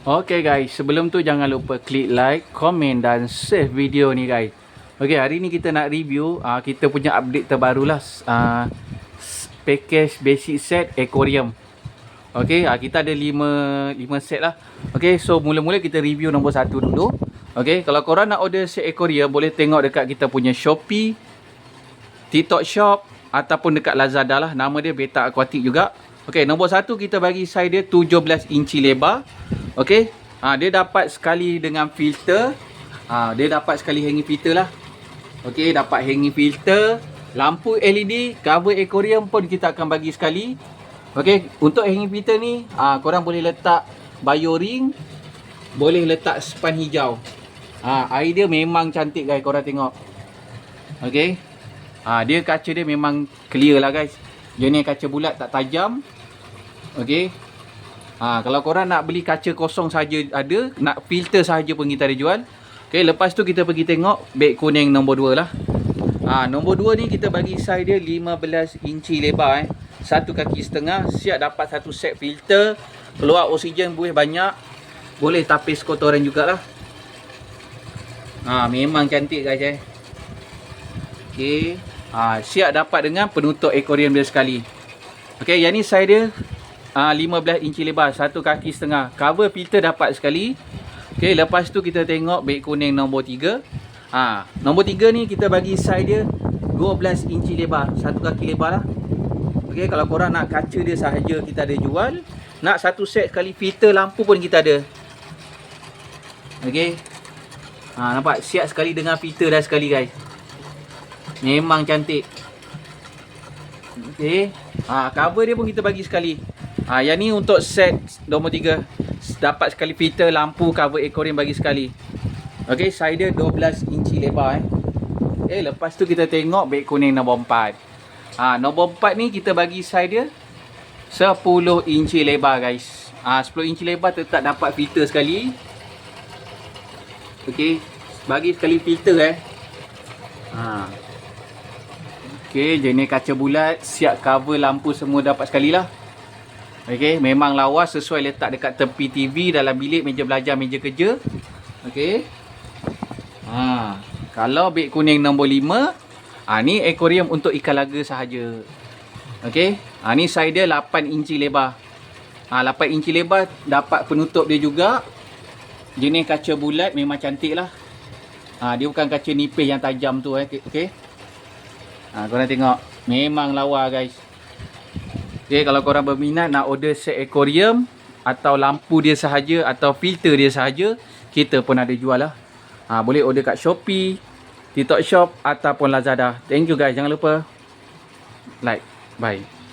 Okay guys, sebelum tu jangan lupa klik like, komen dan save video ni guys. Okay, hari ni kita nak review uh, kita punya update terbaru lah. Uh, package basic set aquarium. Okay, uh, kita ada 5 5 set lah. Okay, so mula-mula kita review nombor 1 dulu. Okay, kalau korang nak order set aquarium boleh tengok dekat kita punya Shopee, TikTok Shop ataupun dekat Lazada lah. Nama dia Beta Aquatic juga. Okay, nombor 1 kita bagi size dia 17 inci lebar. Okey. Ha, dia dapat sekali dengan filter. Ha, dia dapat sekali hanging filter lah. Okey, dapat hanging filter. Lampu LED, cover aquarium pun kita akan bagi sekali. Okey, untuk hanging filter ni, ha, korang boleh letak bio ring. Boleh letak span hijau. Ha, air dia memang cantik guys, korang tengok. Okey. Ha, dia kaca dia memang clear lah guys. Jenis kaca bulat tak tajam. Okey. Ha, kalau korang nak beli kaca kosong saja ada, nak filter saja pun kita ada jual. Okey, lepas tu kita pergi tengok beg kuning nombor 2 lah. Ha, nombor 2 ni kita bagi size dia 15 inci lebar eh. Satu kaki setengah, siap dapat satu set filter, keluar oksigen buih banyak. Boleh tapis kotoran jugalah. Ha, memang cantik guys eh. Okey. Ha, siap dapat dengan penutup aquarium dia sekali. Okey, yang ni size dia uh, 15 inci lebar, satu kaki setengah. Cover filter dapat sekali. Okey, lepas tu kita tengok beg kuning nombor 3. Ha, nombor 3 ni kita bagi size dia 12 inci lebar, satu kaki lebar lah. Okey, kalau korang nak kaca dia sahaja kita ada jual. Nak satu set sekali filter lampu pun kita ada. Okey. Ha, nampak siap sekali dengan filter dah sekali guys. Memang cantik. Okey. Ha, cover dia pun kita bagi sekali. Ha, yang ni untuk set nombor 3. Dapat sekali filter, lampu, cover aquarium bagi sekali. Okey, size dia 12 inci lebar eh. Eh, lepas tu kita tengok beg kuning nombor 4. Ha, nombor 4 ni kita bagi size dia 10 inci lebar guys. Ha, 10 inci lebar tetap dapat filter sekali. Okey, bagi sekali filter eh. Ha. Okey, jenis kaca bulat, siap cover lampu semua dapat sekali lah. Okey, memang lawas sesuai letak dekat tepi TV dalam bilik meja belajar, meja kerja. Okey. Ha, kalau beg kuning nombor 5, ha ni aquarium untuk ikan laga sahaja. Okey. Ha ni size dia 8 inci lebar. Ha 8 inci lebar dapat penutup dia juga. Jenis kaca bulat memang cantik lah. Ha dia bukan kaca nipis yang tajam tu eh. Okey. Ha korang tengok, memang lawa guys. Okay, kalau korang berminat nak order set aquarium atau lampu dia sahaja atau filter dia sahaja, kita pun ada jual lah. Ha, boleh order kat Shopee, TikTok Shop ataupun Lazada. Thank you guys. Jangan lupa like. Bye.